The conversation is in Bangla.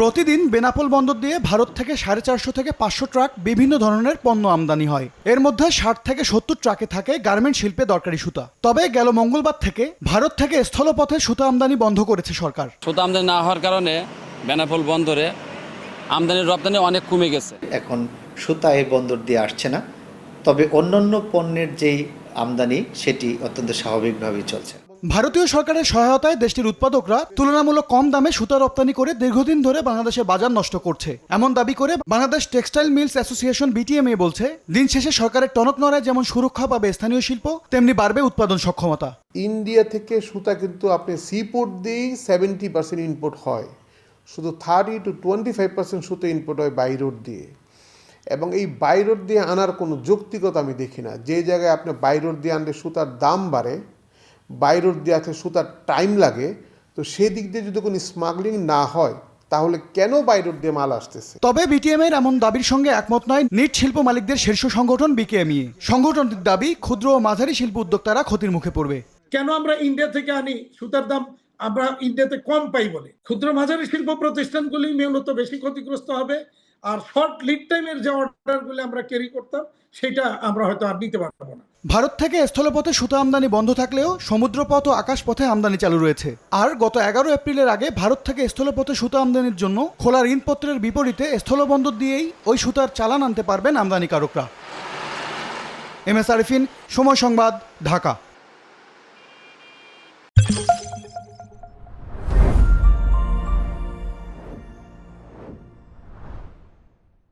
প্রতিদিন বেনাপোল বন্দর দিয়ে ভারত থেকে সাড়ে চারশো থেকে পাঁচশো ট্রাক বিভিন্ন ধরনের পণ্য আমদানি হয়। এর মধ্যে ষাট থেকে সত্তর ট্রাকে থাকে গার্মেন্ট শিল্পে দরকারি সুতা। তবে গেল মঙ্গলবার থেকে ভারত থেকে স্থলপথে সুতা আমদানি বন্ধ করেছে সরকার। সুতা আমদানি না হওয়ার কারণে বেনাপোল বন্দরে আমদানি রপ্তানি অনেক কমে গেছে। এখন সুতা এই বন্দর দিয়ে আসছে না। তবে অন্যান্য পণ্যের যেই আমদানি সেটি অত্যন্ত স্বাভাবিকভাবেই চলছে। ভারতীয় সরকারের সহায়তায় দেশটির উৎপাদকরা তুলনামূলক কম দামে সুতা রপ্তানি করে দীর্ঘদিন ধরে বাংলাদেশের বাজার নষ্ট করছে। এমন দাবি করে Bangladesh textile mills association BTMA বলছে দিন শেষে সরকারের টনক নড়ায় যেমন সুরক্ষা পাবে স্থানীয় শিল্প তেমনি বাড়বে উৎপাদন সক্ষমতা। ইন্ডিয়া থেকে সুতা কিন্তু আপনি সিপোর্ট দিয়েই সেভেন্টি পার্সেন্ট ইনপুট হয়। শুধু thirty two twenty five percent সুতো ইনপুট হয় বাই রোড দিয়ে। এবং এই বাই রোড দিয়ে আনার কোনো যৌক্তিকতা আমি দেখি না। যে জায়গায় আপনি বাই রোড দিয়ে আনলে সুতার দাম বাড়ে বাই রোড দিয়ে আসলে সুতার টাইম লাগে তো সেই দিক দিয়ে যদি কোনো স্মাগলিং না হয় তাহলে কেন বাই রোড দিয়ে মাল আসতেছে? তবে বিটিএম এর এমন দাবির সঙ্গে একমত নয় নিট শিল্প মালিকদের শীর্ষ সংগঠন বিকেএমই। সংগঠনটির দাবি ক্ষুদ্র ও মাঝারি শিল্প উদ্যোক্তারা ক্ষতির মুখে পড়বে। কেন আমরা ইন্ডিয়া থেকে আনি? সুতার দাম আমরা ইন্ডিয়াতে কম পাই বলে। ক্ষুদ্র মাঝারি শিল্প প্রতিষ্ঠানগুলি মূলত বেশি ক্ষতিগ্রস্ত হবে। আর শর্ট লিড টাইমের যে অর্ডারগুলি আমরা ক্যারি করতাম, সেটা আমরা হয়তো আর নিতে পারব না। ভারত থেকে স্থলপথে সুতা আমদানি বন্ধ থাকলেও সমুদ্রপথ ও আকাশপথে আমদানি চালু রয়েছে। আর গত এগারো এপ্রিলের আগে ভারত থেকে স্থলপথে সুতা আমদানির জন্য খোলা ঋণপত্রের বিপরীতে স্থলবন্দর দিয়েই ওই সুতার চালান আনতে পারবেন আমদানিকারকরা। এম এস আরিফিন, সময় সংবাদ, ঢাকা।